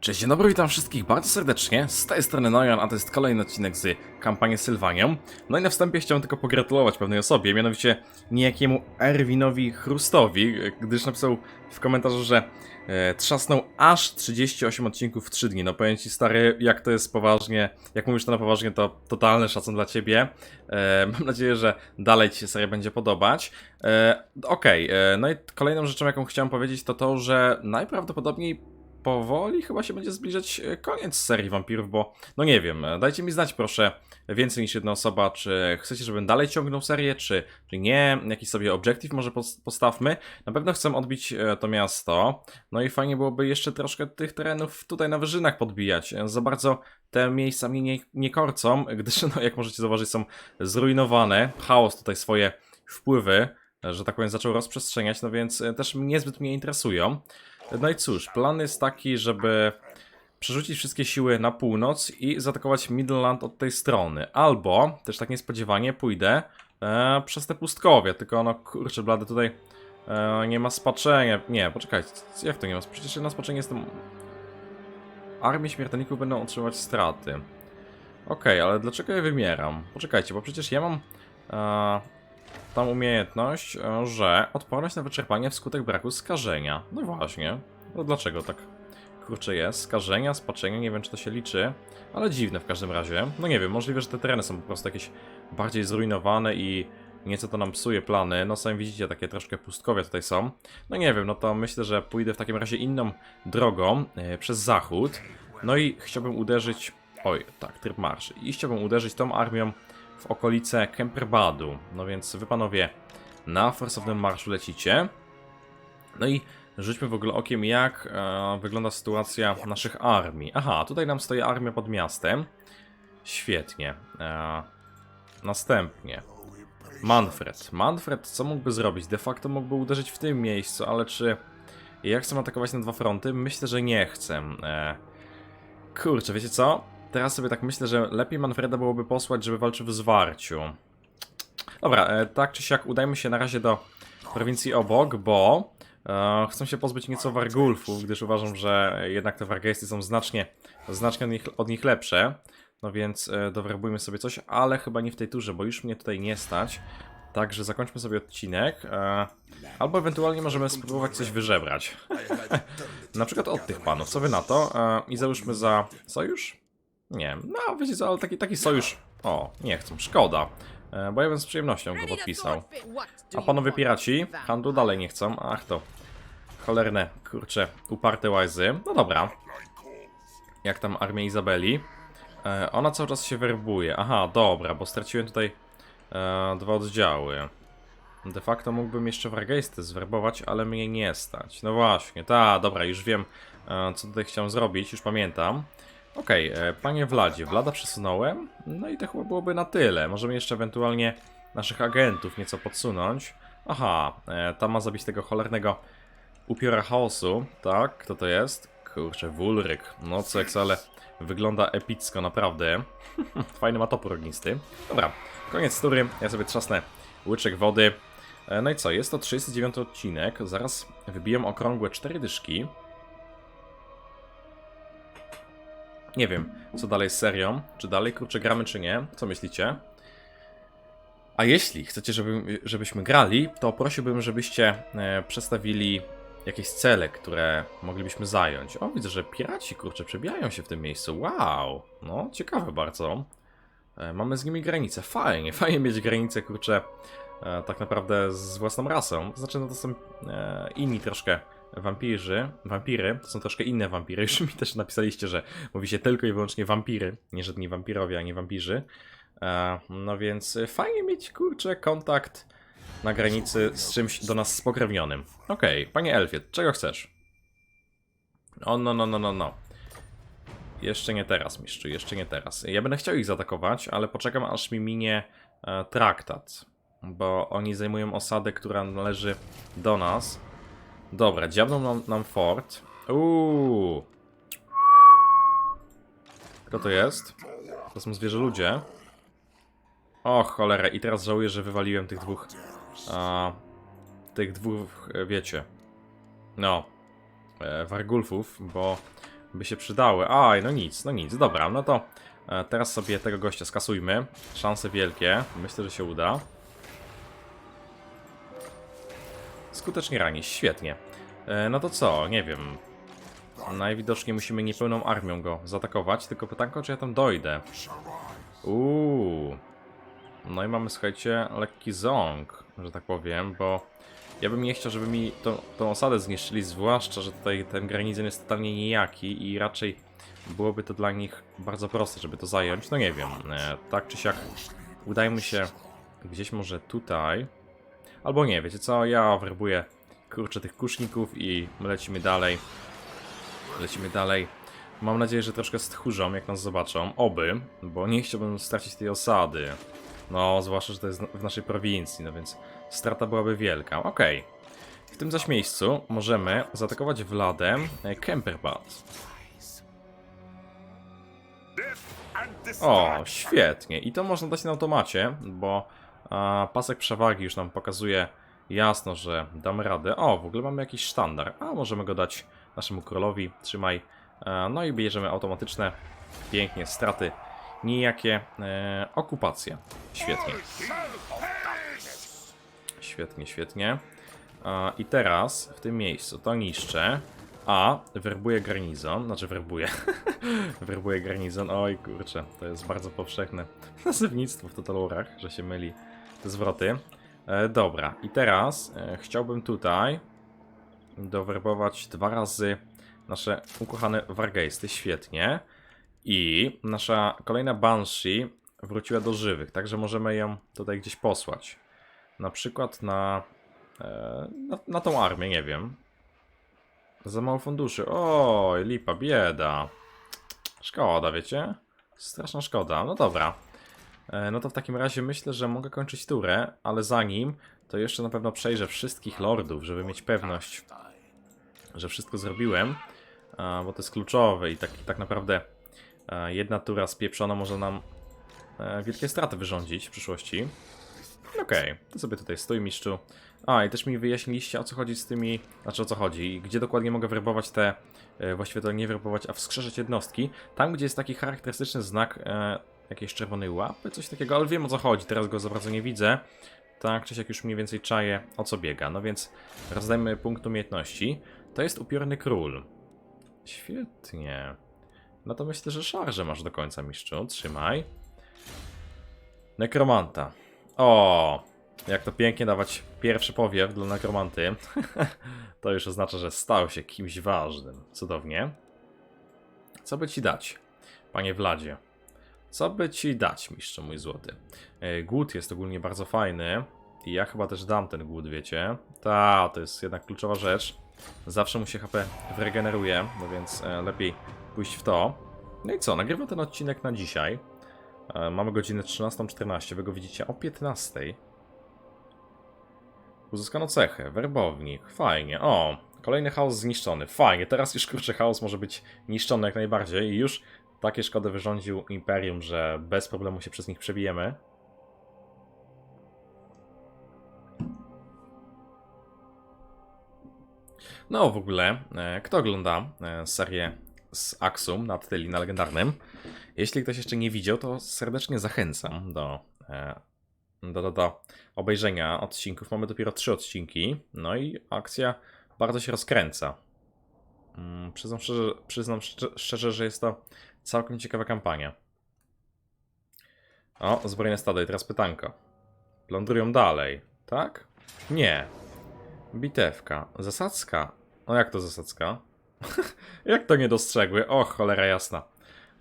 Cześć, dzień dobry, witam wszystkich bardzo serdecznie. Z tej strony Nojan, a to jest kolejny odcinek z kampanii Sylwanią. No i na wstępie chciałem tylko pogratulować pewnej osobie, mianowicie niejakiemu Erwinowi Chrustowi, gdyż napisał w komentarzu, że e, trzasnął aż 38 odcinków w 3 dni. No powiem ci stary, jak to jest poważnie, jak mówisz to na poważnie, to totalny szacun dla ciebie. E, mam nadzieję, że dalej ci się seria będzie podobać. E, Okej, e, no i kolejną rzeczą, jaką chciałem powiedzieć, to to, że najprawdopodobniej powoli chyba się będzie zbliżać e, koniec serii wampirów, bo no nie wiem, e, dajcie mi znać proszę więcej niż jedna osoba, czy chcecie, żebym dalej ciągnął serię, czy, czy nie, jakiś sobie obiektyw może pos- postawmy. Na pewno chcę odbić e, to miasto, no i fajnie byłoby jeszcze troszkę tych terenów tutaj na wyżynach podbijać. Za bardzo te miejsca mnie nie, nie korcą, gdyż no jak możecie zauważyć są zrujnowane, chaos tutaj swoje wpływy, że tak powiem, zaczął rozprzestrzeniać, no więc też niezbyt mnie interesują. No i cóż, plan jest taki, żeby przerzucić wszystkie siły na północ i zaatakować Midland od tej strony. Albo, też tak niespodziewanie, pójdę e, przez te pustkowie, tylko no kurczę blady tutaj e, nie ma spaczenia. Nie, poczekajcie, jak to nie ma? Przecież na spaczenie jestem... Armie śmiertelników będą otrzymywać straty. Okej, ale dlaczego ja wymieram? Poczekajcie, bo przecież ja mam e, tam umiejętność, e, że odporność na wyczerpanie wskutek braku skażenia. No właśnie. No dlaczego tak kurczę jest? Skażenia, spaczenia, nie wiem czy to się liczy, ale dziwne w każdym razie. No nie wiem, możliwe, że te tereny są po prostu jakieś bardziej zrujnowane i nieco to nam psuje plany. No sami widzicie, takie troszkę pustkowie tutaj są. No nie wiem, no to myślę, że pójdę w takim razie inną drogą, e, przez zachód. No i chciałbym uderzyć... Oj, tak, tryb marszy. I chciałbym uderzyć tą armią w okolice Kemperbadu. No więc wy panowie na forsownym marszu lecicie. No i rzućmy w ogóle okiem, jak e, wygląda sytuacja naszych armii. Aha, tutaj nam stoi armia pod miastem. Świetnie. E, następnie. Manfred. Manfred co mógłby zrobić? De facto mógłby uderzyć w tym miejscu, ale czy ja chcę atakować na dwa fronty? Myślę, że nie chcę. E, kurczę, wiecie co? Teraz sobie tak myślę, że lepiej Manfreda byłoby posłać, żeby walczył w zwarciu. Dobra, e, tak czy siak udajmy się na razie do prowincji obok, bo e, chcę się pozbyć nieco Wargulfów, gdyż uważam, że jednak te Wargeisty są znacznie, znacznie od nich, od nich lepsze. No więc e, dowerbujmy sobie coś, ale chyba nie w tej turze, bo już mnie tutaj nie stać. Także zakończmy sobie odcinek. E, albo ewentualnie możemy spróbować coś wyżebrać. na przykład od tych panów. Co wy na to? E, I załóżmy za sojusz? Nie, no wiecie co, ale taki, taki sojusz. O, nie chcą, szkoda. E, bo ja bym z przyjemnością go podpisał. A panowie piraci, handlu dalej nie chcą. Ach to. Cholerne, kurcze, uparte łajzy. No dobra. Jak tam armia Izabeli? E, ona cały czas się werbuje. Aha, dobra, bo straciłem tutaj e, dwa oddziały. De facto mógłbym jeszcze Wargeisty zwerbować, ale mnie nie stać. No właśnie, ta, dobra, już wiem, e, co tutaj chciałem zrobić, już pamiętam. Okej, e, panie Vladzie, Vlada przesunąłem, no i to chyba byłoby na tyle. Możemy jeszcze ewentualnie naszych agentów nieco podsunąć. Aha, e, tam ma zabić tego cholernego upiora chaosu, tak? Kto to jest? Kurczę, Wulryk. No jak ale wygląda epicko, naprawdę. Fajny ma topór ognisty. Dobra, koniec tury, ja sobie trzasnę łyczek wody. E, No i co, jest to 39 odcinek, zaraz wybijam okrągłe 4 dyszki. Nie wiem, co dalej z serią. Czy dalej kurczę gramy, czy nie? Co myślicie? A jeśli chcecie, żeby, żebyśmy grali, to prosiłbym, żebyście e, przedstawili jakieś cele, które moglibyśmy zająć. O, widzę, że piraci kurczę przebijają się w tym miejscu. Wow! No, ciekawe bardzo. E, mamy z nimi granicę. Fajnie, fajnie mieć granicę, kurczę, e, tak naprawdę z własną rasą. Znaczy, no to są e, inni troszkę wampirzy, wampiry, to są troszkę inne wampiry. Już mi też napisaliście, że mówi się tylko i wyłącznie wampiry, nie żadni wampirowie, a nie wampirzy. E, no więc fajnie mieć, kurczę, kontakt na granicy z czymś do nas spokrewnionym. Okej, panie Elfie, czego chcesz? O, no, no, no, no, no. Jeszcze nie teraz, mistrzu, jeszcze nie teraz. Ja będę chciał ich zaatakować, ale poczekam aż mi minie e, traktat. Bo oni zajmują osadę, która należy do nas. Dobra, dziabną nam, nam fort. Uuu. Kto to jest? To są zwierzę ludzie. O cholera, i teraz żałuję, że wywaliłem tych dwóch. A, tych dwóch, e, wiecie. No. E, wargulfów, bo by się przydały. Aj, no nic, no nic, dobra, no to e, teraz sobie tego gościa skasujmy. Szanse wielkie, myślę, że się uda. Skutecznie rani, świetnie. E, no to co, nie wiem. Najwidoczniej musimy niepełną armią go zaatakować, tylko pytanko, czy ja tam dojdę. Uuu. No i mamy, słuchajcie, lekki ząg, że tak powiem, bo ja bym nie chciał, żeby mi tą, tą osadę zniszczyli, zwłaszcza, że tutaj ten garnizon jest totalnie nijaki i raczej byłoby to dla nich bardzo proste, żeby to zająć. No nie wiem, e, tak czy siak udajmy się gdzieś może tutaj. Albo nie, wiecie co, ja werbuję kurczę tych kuszników i lecimy dalej. Lecimy dalej. Mam nadzieję, że troszkę stchórzą, jak nas zobaczą. Oby, bo nie chciałbym stracić tej osady. No, zwłaszcza, że to jest w naszej prowincji, no więc strata byłaby wielka. Okej. W tym zaś miejscu możemy zaatakować Wladem Kemperbad. O, świetnie. I to można dać na automacie, bo a, pasek przewagi już nam pokazuje jasno, że damy radę. O, w ogóle mamy jakiś sztandar. A, możemy go dać naszemu królowi. Trzymaj. E, no i bierzemy automatyczne. Pięknie, straty nijakie. E, okupacja. Świetnie. Świetnie, świetnie. E, I teraz w tym miejscu to niszczę. A, werbuję garnizon, znaczy werbuję. werbuję garnizon. Oj kurczę, to jest bardzo powszechne nazewnictwo w Totalorach, że się myli zwroty. E, dobra, i teraz e, chciałbym tutaj dowerbować dwa razy nasze ukochane Wargeisty, świetnie. I nasza kolejna Banshee wróciła do żywych, także możemy ją tutaj gdzieś posłać. Na przykład na, e, na, na tą armię, nie wiem. Za mało funduszy. Oj, lipa, bieda. Szkoda, wiecie? Straszna szkoda. No dobra. E, No to w takim razie myślę, że mogę kończyć turę, ale zanim, to jeszcze na pewno przejrzę wszystkich lordów, żeby mieć pewność, że wszystko zrobiłem, bo to jest kluczowe i tak, tak naprawdę e, jedna tura spieprzona może nam e, wielkie straty wyrządzić w przyszłości. Okej, to sobie tutaj stój, mistrzu. A, i też mi wyjaśniliście o co chodzi z tymi, znaczy o co chodzi, i gdzie dokładnie mogę werbować te, właściwie to nie werbować, a wskrzeszać jednostki. Tam, gdzie jest taki charakterystyczny znak jakiejś czerwonej łapy, coś takiego, ale wiem o co chodzi, teraz go za bardzo nie widzę. Tak, czy jak już mniej więcej czaję, o co biega. No więc rozdajmy punkt umiejętności. To jest upiorny król. Świetnie. No to myślę, że szarże masz do końca, mistrzu. Trzymaj. Nekromanta. O, jak to pięknie dawać pierwszy powiew dla nekromanty. to już oznacza, że stał się kimś ważnym. Cudownie. Co by ci dać, panie Vladzie? Co by ci dać, mistrzu mój złoty? E, Głód jest ogólnie bardzo fajny. I ja chyba też dam ten głód, wiecie? Ta, to jest jednak kluczowa rzecz. Zawsze mu się HP wyregeneruje, no więc e, lepiej pójść w to. No i co, nagrywam ten odcinek na dzisiaj. E, Mamy godzinę 13.14, wy go widzicie o 15.00. Uzyskano cechę, werbownik, fajnie. O, kolejny chaos zniszczony, fajnie. Teraz już kurczę chaos może być niszczony jak najbardziej i już takie szkody wyrządził Imperium, że bez problemu się przez nich przebijemy. No w ogóle, e, kto ogląda e, serię z Axum na Tyli na legendarnym? Jeśli ktoś jeszcze nie widział, to serdecznie zachęcam do, e, do, do, do obejrzenia odcinków. Mamy dopiero trzy odcinki, no i akcja bardzo się rozkręca. Mm, Przyznam szczerze, przyznam szczerze, że jest to całkiem ciekawa kampania. O, zbrojne stado i teraz pytanko. Plądrują dalej, tak? Nie. Bitewka. Zasadzka. No jak to zasadzka? jak to nie dostrzegły? O, cholera jasna.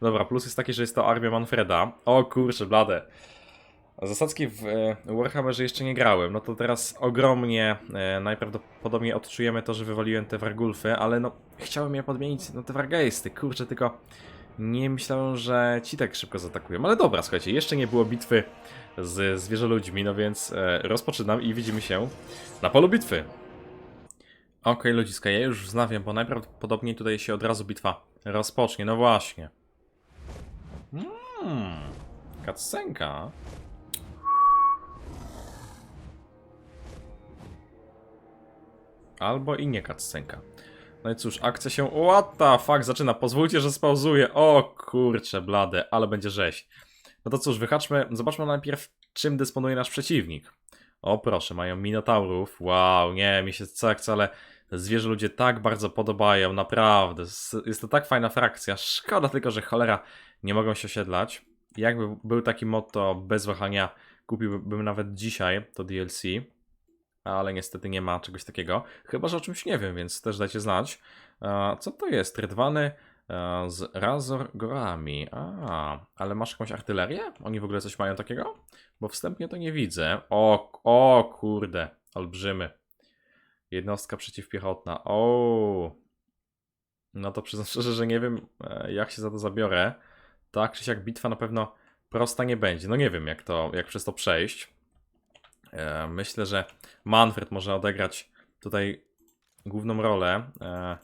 Dobra, plus jest taki, że jest to armia Manfreda. O kurczę, blade. Zasadzki w e, Warhammerze jeszcze nie grałem, no to teraz ogromnie e, najprawdopodobniej odczujemy to, że wywaliłem te Wargulfy, ale no chciałem je podmienić na te Wargeisty, kurczę, tylko nie myślałem, że ci tak szybko zaatakują. Ale dobra, słuchajcie, jeszcze nie było bitwy z zwierzoludźmi, no więc e, rozpoczynam i widzimy się na polu bitwy. Okej, ludziska, ja już wznawiam, bo najprawdopodobniej tutaj się od razu bitwa rozpocznie. No właśnie. Mmm. Albo i nie cutscenka. No i cóż, akcja się... What the fuck, zaczyna. Pozwólcie, że spauzuję. O kurcze blade, ale będzie rzeź. No to cóż, wyhaczmy, zobaczmy najpierw, czym dysponuje nasz przeciwnik. O proszę, mają minotaurów. Wow, nie, mi się tak wcale zwierzę ludzie tak bardzo podobają, naprawdę. Jest to tak fajna frakcja. Szkoda tylko, że cholera nie mogą się osiedlać. Jakby był taki motto bez wahania, kupiłbym nawet dzisiaj to DLC. Ale niestety nie ma czegoś takiego. Chyba, że o czymś nie wiem, więc też dajcie znać. Co to jest? Rydwany e, z Razor Gorami. A, ale masz jakąś artylerię? Oni w ogóle coś mają takiego? Bo wstępnie to nie widzę. O, o kurde, olbrzymy. Jednostka przeciwpiechotna. O. No to przyznam szczerze, że nie wiem, e, jak się za to zabiorę. Tak czy siak bitwa na pewno prosta nie będzie. No nie wiem, jak to, jak przez to przejść. E, Myślę, że Manfred może odegrać tutaj główną rolę. E,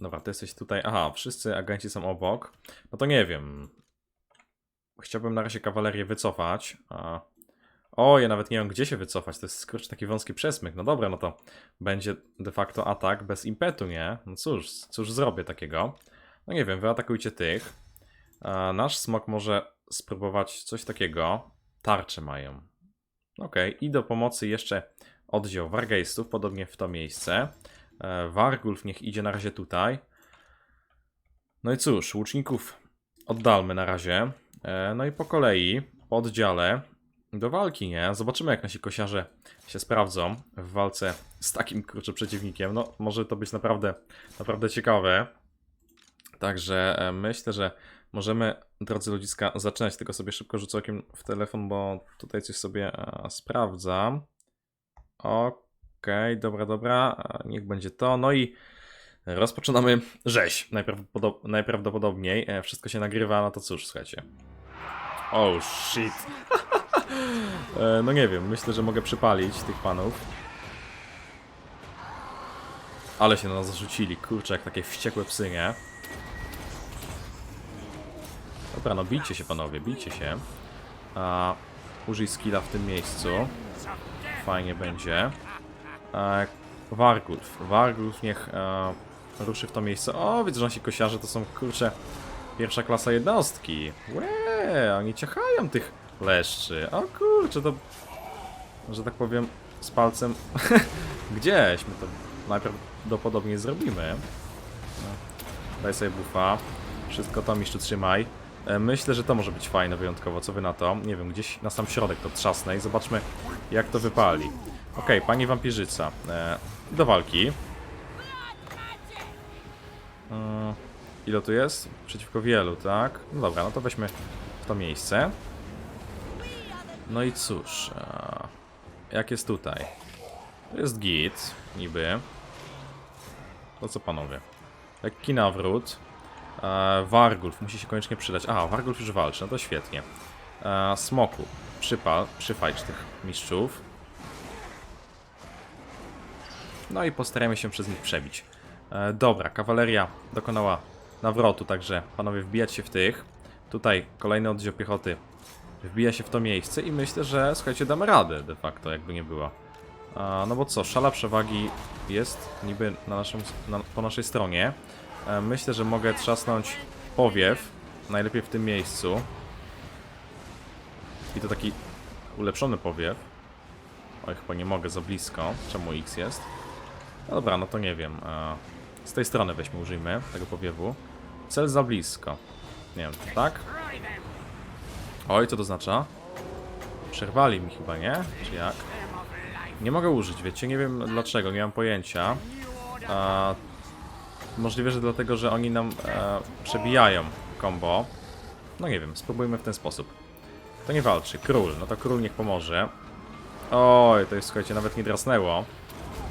Dobra, ty jesteś tutaj. Aha, wszyscy agenci są obok. No to nie wiem. Chciałbym na razie kawalerię wycofać. A... O, ja nawet nie wiem, gdzie się wycofać. To jest skurcz taki wąski przesmyk. No dobra, no to będzie de facto atak bez impetu, nie? No cóż, cóż zrobię takiego? No nie wiem, wyatakujcie tych. Nasz smok może spróbować coś takiego. Tarcze mają. Okej, i do pomocy jeszcze oddział Wargeistów, podobnie w to miejsce. E, Wargulf niech idzie na razie tutaj. No i cóż, łuczników oddalmy na razie. E, No i po kolei, po oddziale, do walki, nie? Zobaczymy, jak nasi kosiarze się sprawdzą w walce z takim kurczę przeciwnikiem. No, może to być naprawdę, naprawdę ciekawe. Także e, myślę, że możemy, drodzy ludziska, zaczynać. Tylko sobie szybko rzucę okiem w telefon, bo tutaj coś sobie e, sprawdzam. Okej, dobra, dobra. e, Niech będzie to. No i rozpoczynamy rzeź. Najprawdopodob najprawdopodobniej. E, Wszystko się nagrywa, no to cóż, słuchajcie. Oh shit. E, no nie wiem, myślę, że mogę przypalić tych panów. Ale się na nas rzucili, kurczę, jak takie wściekłe psy, nie? Dobra, no bijcie się panowie, bijcie się. A, użyj skilla w tym miejscu. Fajnie będzie. E, Wargulf. Wargulf niech e, ruszy w to miejsce. O, widzę, że nasi kosiarze to są, kurczę, pierwsza klasa jednostki. Łe, oni ciachają tych leszczy. O kurczę, to, że tak powiem, z palcem gdzieś my to najprawdopodobniej zrobimy. Daj sobie bufa. Wszystko to mistrzu trzymaj. E, Myślę, że to może być fajne wyjątkowo, co wy na to? Nie wiem, gdzieś na sam środek to trzasnę i zobaczmy jak to wypali. Okej, pani wampirzyca. E, do walki. E, ile tu jest? Przeciwko wielu, tak? No dobra, no to weźmy w to miejsce. No i cóż, jak jest tutaj? To jest git, niby. To co panowie? Lekki nawrót. E, Wargulf musi się koniecznie przydać. A, Wargulf już walczy, no to świetnie. E, Smoku, przypal, przyfajcz tych mistrzów. No i postarajmy się przez nich przebić. E, dobra, kawaleria dokonała nawrotu, także panowie wbijać się w tych. Tutaj kolejny oddział piechoty wbija się w to miejsce i myślę, że słuchajcie, damy radę de facto, jakby nie było. A, no bo co, szala przewagi jest niby na naszym, na, po naszej stronie. E, myślę, że mogę trzasnąć powiew, najlepiej w tym miejscu. I to taki ulepszony powiew. Oj, chyba nie mogę za blisko. Czemu X jest? No dobra, no to nie wiem. E, z tej strony weźmy, użyjmy tego powiewu. Cel za blisko. Nie wiem, tak? Oj, co to oznacza? Przerwali mi chyba, nie? Czy jak? Nie mogę użyć, wiecie, nie wiem dlaczego, nie mam pojęcia. E, możliwe, że dlatego, że oni nam e, przebijają combo. No nie wiem, spróbujmy w ten sposób. To nie walczy, król, no to król niech pomoże. Oj, to jest, słuchajcie, nawet nie drasnęło.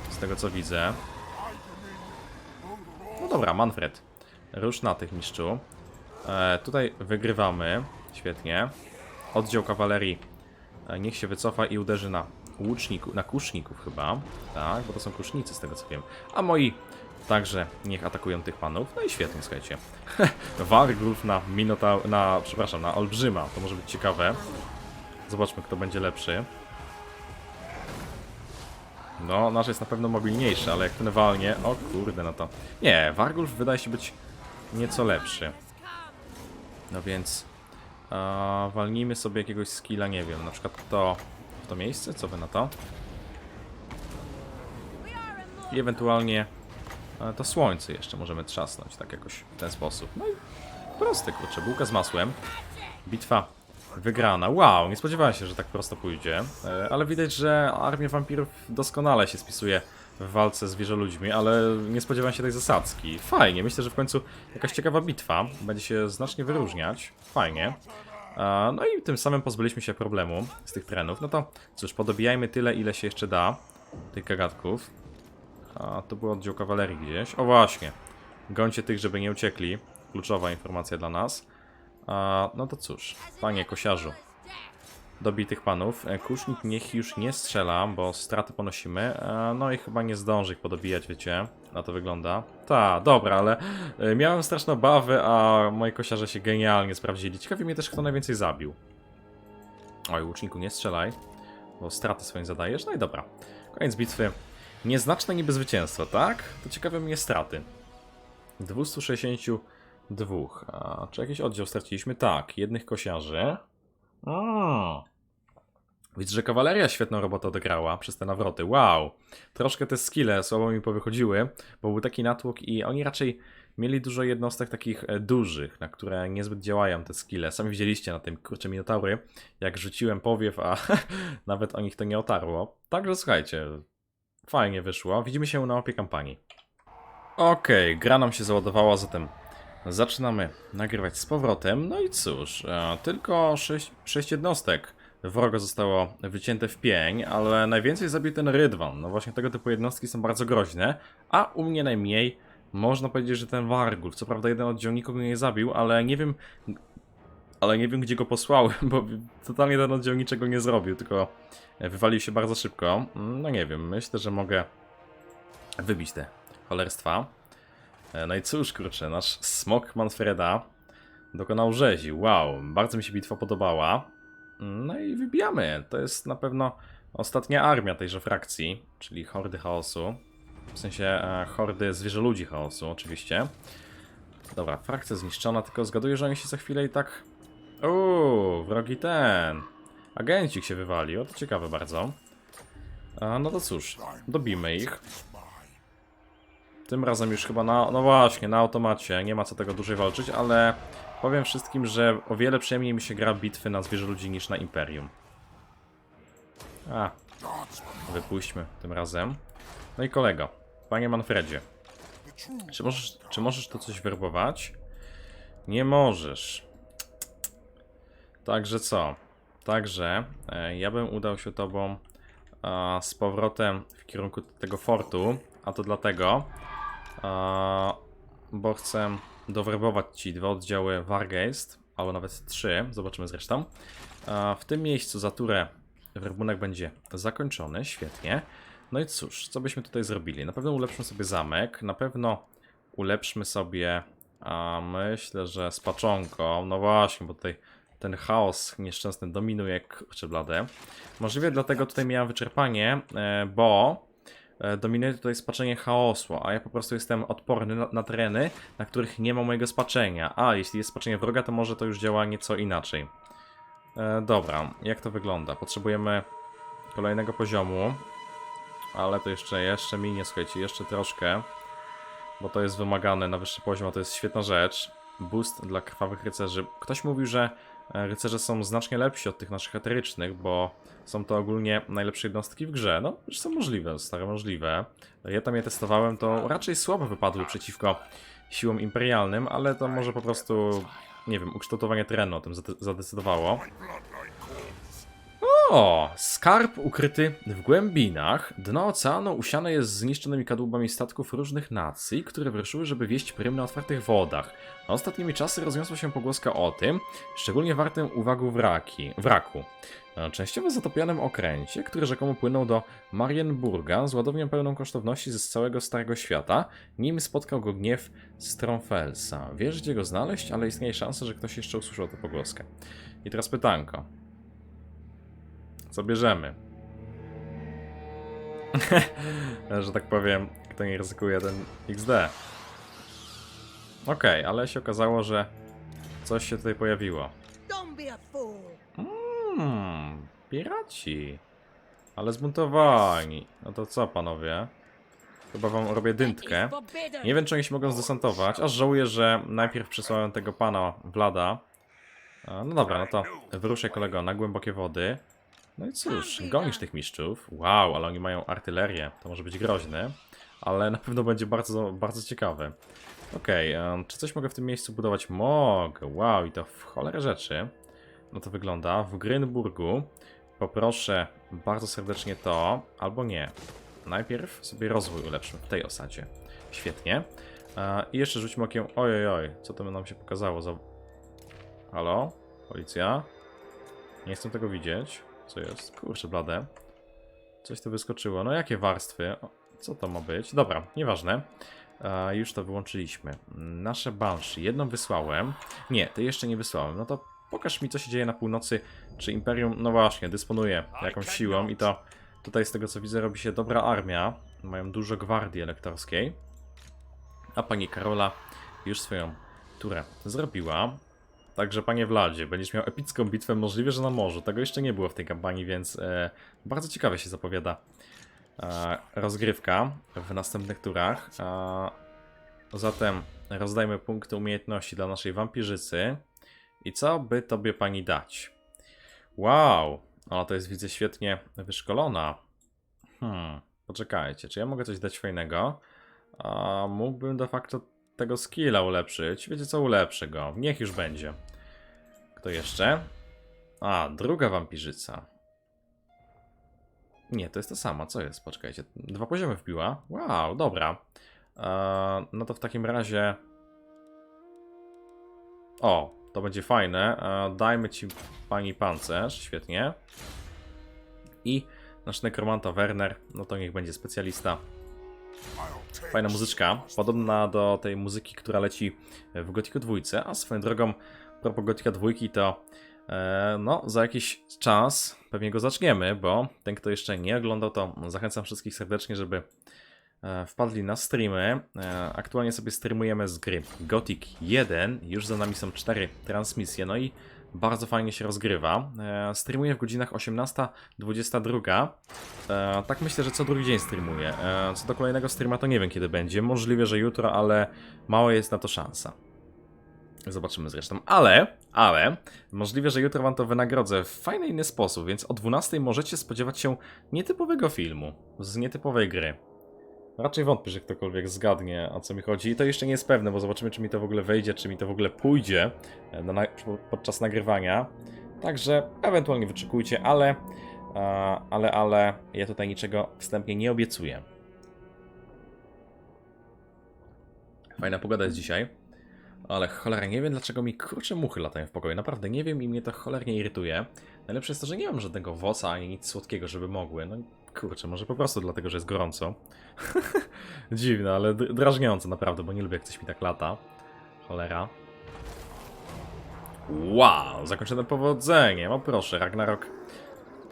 Z tego co widzę. No dobra, Manfred. Rusz na tych mistrzu. E, tutaj wygrywamy. Świetnie. Oddział kawalerii e, niech się wycofa i uderzy na łuczników, na kuszników chyba. Tak, bo to są kusznicy z tego co wiem. A moi także niech atakują tych panów. No i świetnie, słuchajcie. Wargulf na Minota, na, przepraszam, na Olbrzyma. To może być ciekawe. Zobaczmy, kto będzie lepszy. No, nasz jest na pewno mobilniejszy, ale jak ten walnie... O kurde, no to... Nie, Wargulf wydaje się być nieco lepszy. No więc... Walnijmy sobie jakiegoś skilla, nie wiem, na przykład to... W to miejsce? Co wy na to? I ewentualnie to słońce jeszcze możemy trzasnąć tak jakoś w ten sposób. No i prosty, kurczę, bułka z masłem. Bitwa wygrana. Wow, nie spodziewałem się, że tak prosto pójdzie. E, Ale widać, że armia wampirów doskonale się spisuje w walce z zwierzoludźmi, ale nie spodziewałem się tej zasadzki. Fajnie, myślę, że w końcu jakaś ciekawa bitwa będzie się znacznie wyróżniać. Fajnie. E, No i tym samym pozbyliśmy się problemu z tych trenów. No to cóż, podobijajmy tyle, ile się jeszcze da tych gagatków. A to był oddział kawalerii gdzieś. O właśnie. Gońcie tych, żeby nie uciekli. Kluczowa informacja dla nas. A, no to cóż, panie kosiarzu. Dobij tych panów. E, Kusznik niech już nie strzela, bo straty ponosimy. E, No i chyba nie zdąży ich podobijać, wiecie. Na to wygląda. Ta, dobra, ale e, miałem straszne obawy, a moi kosiarze się genialnie sprawdzili. Ciekawi mnie też, kto najwięcej zabił. Oj, łuczniku, nie strzelaj, bo straty swoim zadajesz. No i dobra. Koniec bitwy. Nieznaczne niby zwycięstwo, tak? To ciekawe mnie straty. 262. A, czy jakiś oddział straciliśmy? Tak, jednych kosiarzy. A. Widzę, że kawaleria świetną robotę odegrała przez te nawroty. Wow! Troszkę te skille słabo mi powychodziły, bo był taki natłok i oni raczej mieli dużo jednostek takich e, dużych, na które niezbyt działają te skille. Sami widzieliście na tym kurcze minotaury, jak rzuciłem powiew, a nawet o nich to nie otarło. Także słuchajcie, Fajnie wyszło. Widzimy się na mapie kampanii. Okej, gra nam się załadowała, zatem zaczynamy nagrywać z powrotem. No i cóż, e, tylko 6, sześć jednostek wroga zostało wycięte w pień, ale najwięcej zabił ten Rydwan. No właśnie tego typu jednostki są bardzo groźne, a u mnie najmniej można powiedzieć, że ten Wargul. Co prawda jeden oddział nikogo nie zabił, ale nie wiem... Ale nie wiem, gdzie go posłałem, bo totalnie ten oddział niczego nie zrobił, tylko wywalił się bardzo szybko. No nie wiem, myślę, że mogę wybić te cholerstwa. E, No i cóż, kurczę, nasz smok Manfreda dokonał rzezi. Wow, bardzo mi się bitwa podobała. No i wybijamy. To jest na pewno ostatnia armia tejże frakcji, czyli hordy chaosu. W sensie e, hordy zwierzoludzi chaosu, oczywiście. Dobra, frakcja zniszczona, tylko zgaduję, że oni się za chwilę i tak... Uuu, wrogi ten. Agencik się wywalił, to ciekawe bardzo. A, no to cóż, dobimy ich. Tym razem już chyba na, no właśnie, na automacie, nie ma co tego dłużej walczyć, ale powiem wszystkim, że o wiele przyjemniej mi się gra bitwy na zwierzoludzi niż na Imperium. A, wypuśćmy tym razem. No i kolego, panie Manfredzie, czy możesz, czy możesz to coś werbować? Nie możesz. Także co? Także e, ja bym udał się tobą e, z powrotem w kierunku tego fortu, a to dlatego, e, bo chcę dowerbować ci dwa oddziały Wargeist, albo nawet trzy, zobaczymy zresztą. W tym miejscu za turę werbunek będzie zakończony, świetnie. No i cóż, co byśmy tutaj zrobili? Na pewno ulepszmy sobie zamek, na pewno ulepszmy sobie, a myślę, że spaczonko, no właśnie, bo tutaj ten chaos nieszczęsny dominuje jak blade. Możliwe dlatego tutaj miałem wyczerpanie, e, bo e, dominuje tutaj spaczenie chaosu, a ja po prostu jestem odporny na, na tereny, na których nie ma mojego spaczenia. A, jeśli jest spaczenie wroga, to może to już działa nieco inaczej. E, dobra, jak to wygląda? Potrzebujemy kolejnego poziomu, ale to jeszcze, jeszcze minie, słuchajcie, jeszcze troszkę, bo to jest wymagane na wyższy poziom, a to jest świetna rzecz. Boost dla krwawych rycerzy. Ktoś mówił, że rycerze są znacznie lepsi od tych naszych eterycznych, bo są to ogólnie najlepsze jednostki w grze. No, już są możliwe, stare możliwe. Ja tam je testowałem, to raczej słabo wypadły przeciwko siłom imperialnym, ale to może po prostu, nie wiem, ukształtowanie terenu o tym zade- zadecydowało. O, skarb ukryty w głębinach. Dno oceanu usiane jest zniszczonymi kadłubami statków różnych nacji, które wyruszyły, żeby wieść prym na otwartych wodach. A ostatnimi czasy rozniosła się pogłoska o tym, szczególnie wartym uwagi wraki, wraku. E, Częściowo zatopionym okręcie, który rzekomo płynął do Marienburga z ładownią pełną kosztowności z całego Starego Świata, nim spotkał go gniew Stromfelsa. Wiesz, gdzie go znaleźć, ale istnieje szansa, że ktoś jeszcze usłyszał tę pogłoskę. I teraz pytanko. Co bierzemy? że tak powiem, kto nie ryzykuje ten XD. Okej, ale się okazało, że coś się tutaj pojawiło. Hmm, piraci. Ale zbuntowani. No to co, panowie? Chyba wam robię dyntkę. Nie wiem, czy oni się mogą zdesantować, aż żałuję, że najpierw przysłałem tego pana Vlada. No dobra, no to wyruszaj kolego na głębokie wody. No i cóż, gonisz tych mistrzów. Wow, ale oni mają artylerię, to może być groźny. Ale na pewno będzie bardzo, bardzo ciekawy. Okej, em, czy coś mogę w tym miejscu budować? Mogę, wow, i to w cholerę rzeczy. No to wygląda. W Grynburgu poproszę bardzo serdecznie to, albo nie. Najpierw sobie rozwój ulepszymy w tej osadzie. Świetnie. E, I jeszcze rzućmy okiem. Ojej, oj, co to nam się pokazało za. Halo? Policja? Nie chcę tego widzieć. Co jest? Kurczę, blade. Coś tu wyskoczyło. No jakie warstwy? Co to ma być? Dobra, nieważne. E, już to wyłączyliśmy. Nasze Banshee. Jedną wysłałem. Nie, ty jeszcze nie wysłałem. No to pokaż mi, co się dzieje na północy. Czy Imperium, no właśnie, dysponuje jakąś siłą i to tutaj z tego co widzę robi się dobra armia. Mają dużo gwardii elektorskiej. A pani Karola już swoją turę zrobiła. Także panie Vladzie, będziesz miał epicką bitwę, możliwe, że na morzu. Tego jeszcze nie było w tej kampanii, więc e, bardzo ciekawie się zapowiada e, rozgrywka w następnych turach. E, zatem rozdajmy punkty umiejętności dla naszej wampirzycy. I co by tobie pani dać? Wow, ona to jest widzę świetnie wyszkolona. Hmm, poczekajcie, czy ja mogę coś dać fajnego? A mógłbym de facto tego skilla ulepszyć. Wiecie co, ulepszę go. Niech już będzie. Kto jeszcze? A, druga wampirzyca. Nie, to jest to sama. Co jest? Poczekajcie. Dwa poziomy wbiła. Wow, dobra. Eee, no to w takim razie... O, to będzie fajne. Eee, dajmy ci pani pancerz. Świetnie. I nasz nekromanta Werner, no to niech będzie specjalista. Fajna muzyczka, podobna do tej muzyki, która leci w Gotiku 2, a swoją drogą, propos Gotika 2, to e, no, za jakiś czas pewnie go zaczniemy, bo ten, kto jeszcze nie oglądał, to zachęcam wszystkich serdecznie, żeby e, wpadli na streamy. E, aktualnie sobie streamujemy z gry Gothic 1, już za nami są cztery transmisje, no i bardzo fajnie się rozgrywa. E, streamuję w godzinach 18-22. E, tak myślę, że co drugi dzień streamuję. E, co do kolejnego streama to nie wiem kiedy będzie. Możliwe, że jutro, ale mało jest na to szansa. Zobaczymy zresztą. Ale, ale, możliwe, że jutro wam to wynagrodzę w fajny inny sposób, więc o 12 możecie spodziewać się nietypowego filmu, z nietypowej gry. Raczej wątpię, że ktokolwiek zgadnie o co mi chodzi. I to jeszcze nie jest pewne, bo zobaczymy, czy mi to w ogóle wejdzie, czy mi to w ogóle pójdzie e, na, podczas nagrywania. Także ewentualnie wyczekujcie, ale, e, ale, ale ja tutaj niczego wstępnie nie obiecuję. Fajna pogoda jest dzisiaj. Ale cholera, nie wiem dlaczego mi kurcze muchy latają w pokoju. Naprawdę nie wiem i mnie to cholernie irytuje. Najlepsze jest to, że nie mam żadnego woca ani nic słodkiego, żeby mogły. No kurczę, może po prostu dlatego, że jest gorąco. Dziwne, ale dr- drażniące naprawdę, bo nie lubię jak coś mi tak lata. Cholera. Wow, zakończone powodzeniem. O proszę, Ragnarok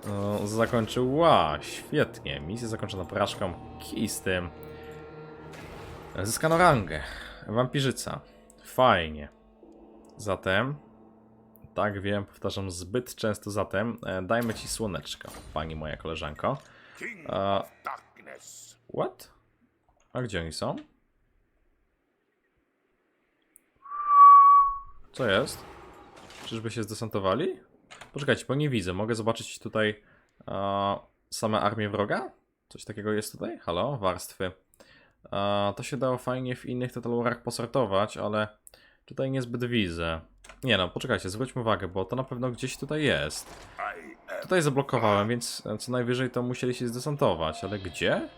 no, zakończył. Wow, świetnie. Misja zakończona porażką. Kij z tym. Zyskano rangę. Wampirzyca. Fajnie. Zatem. Tak wiem, powtarzam zbyt często zatem. E, dajmy ci słoneczko, pani moja koleżanko. What? A gdzie oni są? Co jest? Czyżby się zdesantowali? Poczekajcie, bo nie widzę. Mogę zobaczyć tutaj e, same armię wroga? Coś takiego jest tutaj? Halo? Warstwy. E, to się dało fajnie w innych Total Warach posortować, ale tutaj niezbyt widzę. Nie no, poczekajcie, zwróćmy uwagę, bo to na pewno gdzieś tutaj jest. Tutaj zablokowałem, więc e, co najwyżej to musieli się zdesantować, ale gdzie?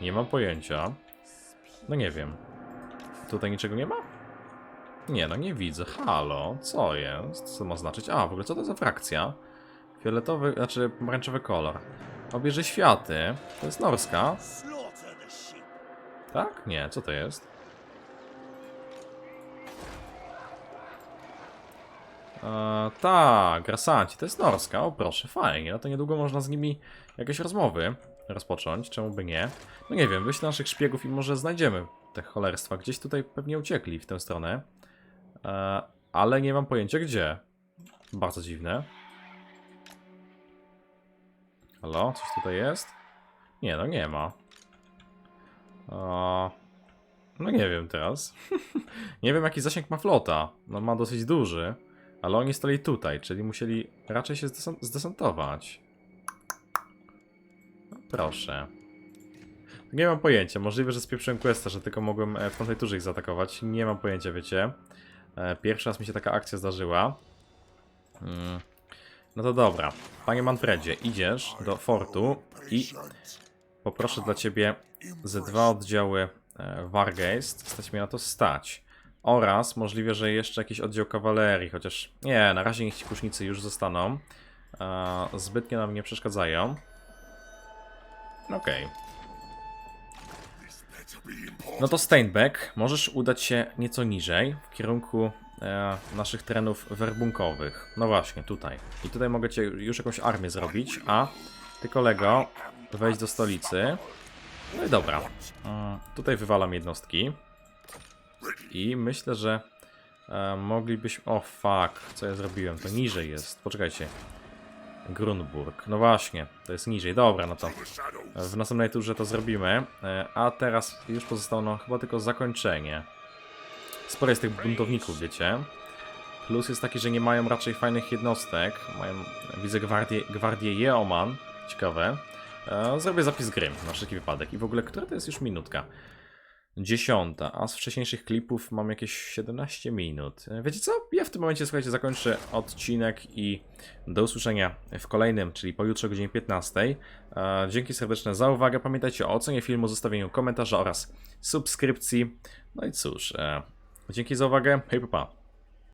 Nie mam pojęcia. No nie wiem. Tutaj niczego nie ma? Nie, no nie widzę. Halo, co jest? Co ma znaczyć? A, w ogóle co to za frakcja? Fioletowy, znaczy pomarańczowy kolor. Obierze światy. To jest norska, tak? Nie, co to jest? E, tak, grasanci, to jest norska, o proszę, fajnie, no to niedługo można z nimi jakieś rozmowy rozpocząć, czemu by nie? No nie wiem, wyślę naszych szpiegów i może znajdziemy te cholerstwa. Gdzieś tutaj pewnie uciekli w tę stronę. E, ale nie mam pojęcia gdzie. Bardzo dziwne. Halo, coś tutaj jest? Nie, no nie ma. O, no nie wiem teraz. nie wiem jaki zasięg ma flota. No ma dosyć duży. Ale oni stali tutaj, czyli musieli raczej się zdesantować. No, proszę. Nie mam pojęcia. Możliwe, że spieprzyłem questa, że tylko mogłem e, w tamtej turze ich zaatakować. Nie mam pojęcia, wiecie. E, Pierwszy raz mi się taka akcja zdarzyła. Mm. No to dobra. Panie Manfredzie, idziesz do fortu i poproszę dla ciebie ze dwa oddziały e, Wargeist. Stać mnie na to stać. Oraz możliwe, że jeszcze jakiś oddział kawalerii, chociaż nie, na razie niech ci kusznicy już zostaną. E, Zbytnio nam nie przeszkadzają. Okej. No to Steinbeck, możesz udać się nieco niżej, w kierunku e, naszych terenów werbunkowych. No właśnie, tutaj. I tutaj mogę cię już jakąś armię zrobić, a ty kolego, wejdź do stolicy. No i dobra. Mm, tutaj wywalam jednostki. I myślę, że e, moglibyśmy... O fuck, co ja zrobiłem? To niżej jest. Poczekajcie. Grunburg. No właśnie, to jest niżej. Dobra, no to w następnej turze to zrobimy. E, A teraz już pozostało no chyba tylko zakończenie. Sporo jest tych buntowników, wiecie. Plus jest taki, że nie mają raczej fajnych jednostek. Mają, widzę, gwardię, gwardię Yeoman. Ciekawe. E, Zrobię zapis gry na wszelki wypadek. I w ogóle, która to jest już minutka? Dziesiąta, a z wcześniejszych klipów mam jakieś 17 minut. E, Wiecie co? Ja w tym momencie, słuchajcie, zakończę odcinek i do usłyszenia w kolejnym, czyli pojutrze o godzinie 15. E, Dzięki serdeczne za uwagę. Pamiętajcie o ocenie filmu, zostawieniu komentarza oraz subskrypcji. No i cóż, e, dzięki za uwagę. Hej, pa, pa.